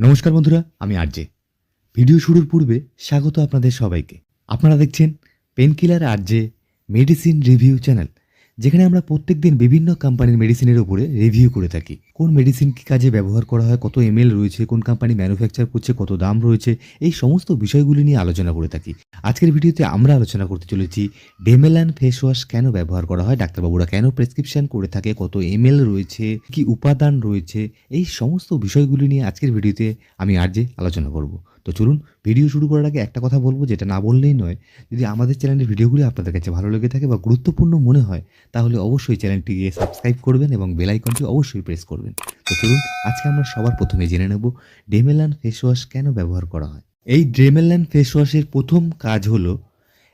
নমস্কার বন্ধুরা, আমি আরজে ভিডিও শুরুর পূর্বে স্বাগত আপনাদের সবাইকে। আপনারা দেখছেন painkiller RJ medicine review channel যেখানে আমরা প্রত্যেকদিন বিভিন্ন কোম্পানির মেডিসিনের উপরে রিভিউ করে থাকি। কোন মেডিসিন কী কাজে ব্যবহার করা হয়, কত এমএল রয়েছে, কোন কোম্পানি ম্যানুফ্যাকচার করছে, কত দাম রয়েছে, এই সমস্ত বিষয়গুলি নিয়ে আলোচনা করে থাকি। আজকের ভিডিওতে আমরা আলোচনা করতে চলেছি ডেমেলান ফেস ওয়াশ কেন ব্যবহার করা হয়, ডাক্তারবাবুরা কেন প্রেসক্রিপশন করে থাকে, কত এমএল রয়েছে, কি উপাদান রয়েছে, এই সমস্ত বিষয়গুলি নিয়ে আজকের ভিডিওতে আমি আজকে আলোচনা করব। তো চলুন ভিডিও শুরু করার আগে একটা কথা বলব যেটা না বললেই নয়। যদি আমাদের চ্যানেলের ভিডিওগুলি আপনাদের কাছে ভালো লেগে থাকে বা গুরুত্বপূর্ণ মনে হয়, তাহলে অবশ্যই চ্যানেলটিকে সাবস্ক্রাইব করবেন এবং বেল আইকনটি অবশ্যই প্রেস করবেন। তো চলুন আজকে আমরা সবার প্রথমে জেনে নেব ডেমেলান ফেস ওয়াশ কেন ব্যবহার করা হয়। এই ড্রেমেলান ফেস ওয়াশের প্রথম কাজ হলো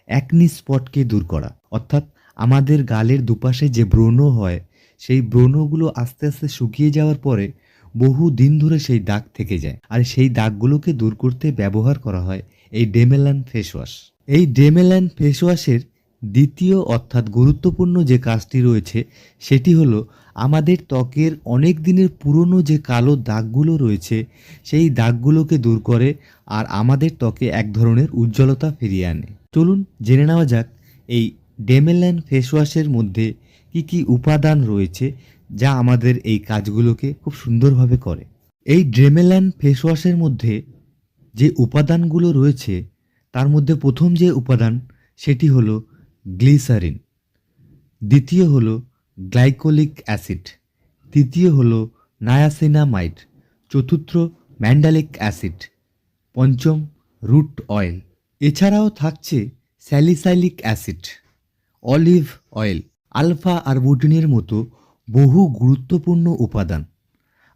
অ্যাকনি স্পটকে দূর করা। অর্থাৎ আমাদের গালের দুপাশে যে ব্রণ হয়, সেই ব্রণগুলো আস্তে আস্তে শুকিয়ে যাওয়ার পরে বহু দিন ধরে সেই দাগ থেকে যায়। আর সেই দাগগুলোকে দূর করতে ব্যবহার করা হয় এই ডেমেলান ফেস ওয়াশ। এই ডেমেলান ফেস ওয়াশের দ্বিতীয় অর্থাৎ গুরুত্বপূর্ণ যে কাজটি রয়েছে, সেটি হলো আমাদের ত্বকের অনেক দিনের পুরনো যে কালো দাগগুলো রয়েছে, সেই দাগগুলোকে দূর করে আর আমাদের ত্বকে এক ধরনের উজ্জ্বলতা ফিরিয়ে আনে। চলুন জেনে নেওয়া যাক এই ডেমেল্যান ফেস ওয়াশের মধ্যে কি কি উপাদান রয়েছে যা আমাদের এই কাজগুলোকে খুব সুন্দরভাবে করে। এই ড্রেমেল্যান ফেস ওয়াশের মধ্যে যে উপাদানগুলো রয়েছে, তার মধ্যে প্রথম যে উপাদান, সেটি হলো গ্লিসারিন দ্বিতীয় হলো গ্লাইকোলিক অ্যাসিড তৃতীয় হলো নায়াসিনামাইড চতুর্থ ম্যান্ডালিক অ্যাসিড পঞ্চম রুট অয়েল এছাড়াও থাকছে salicylic acid olive oil alpha আরবুটিনের মতো বহু গুরুত্বপূর্ণ উপাদান।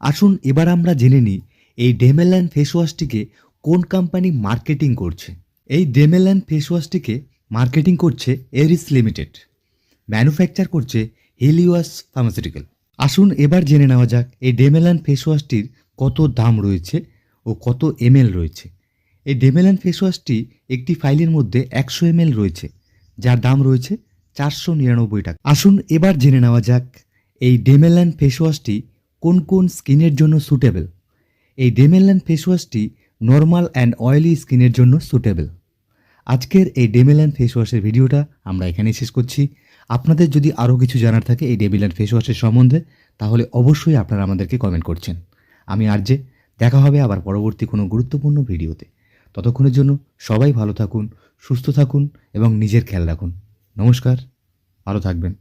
আসুন এবার আমরা জেনে নিই, এই ডেমেল্যান ফেস ওয়াশটিকে কোন কোম্পানি মার্কেটিং করছে? এই ডেমেল্যান ফেস ওয়াশটিকে মার্কেটিং করছে এরিস লিমিটেড। ম্যানুফ্যাকচার করছে হেলিওয়াস ফার্মাসিউটিক্যাল। আসুন এবার জেনে নেওয়া যাক, এই ডেমেলান ফেস ওয়াশটির কত দাম রয়েছে ও কত এমএল রয়েছে। এই ডেমেলান ফেস ওয়াশটি একটি ফাইলের মধ্যে একশো এমএল রয়েছে, যার দাম রয়েছে চারশো নিরানব্বই টাকা। আসুন এবার জেনে নেওয়া যাক এই ডেমেলান ফেস ওয়াশটি কোন কোন স্কিনের জন্য সুটেবল এই ডেমেলান ফেস ওয়াশটি নর্মাল অ্যান্ড অয়েলি স্কিনের জন্য সুটেবল আজকের এই ডেমেল্যান্ড ফেস ওয়াশের ভিডিওটা আমরা এখানেই শেষ করছি। আপনাদের যদি আরও কিছু জানার থাকে এই ডেমেল্যান্ড ফেস ওয়াশের সম্বন্ধে, তাহলে অবশ্যই আপনারা আমাদেরকে কমেন্ট করছেন। আমি আর যে দেখা হবে আবার পরবর্তী কোনো গুরুত্বপূর্ণ ভিডিওতে ততক্ষণের জন্য সবাই ভালো থাকুন, সুস্থ থাকুন এবং নিজের খেয়াল রাখুন। নমস্কার, ভালো থাকবেন।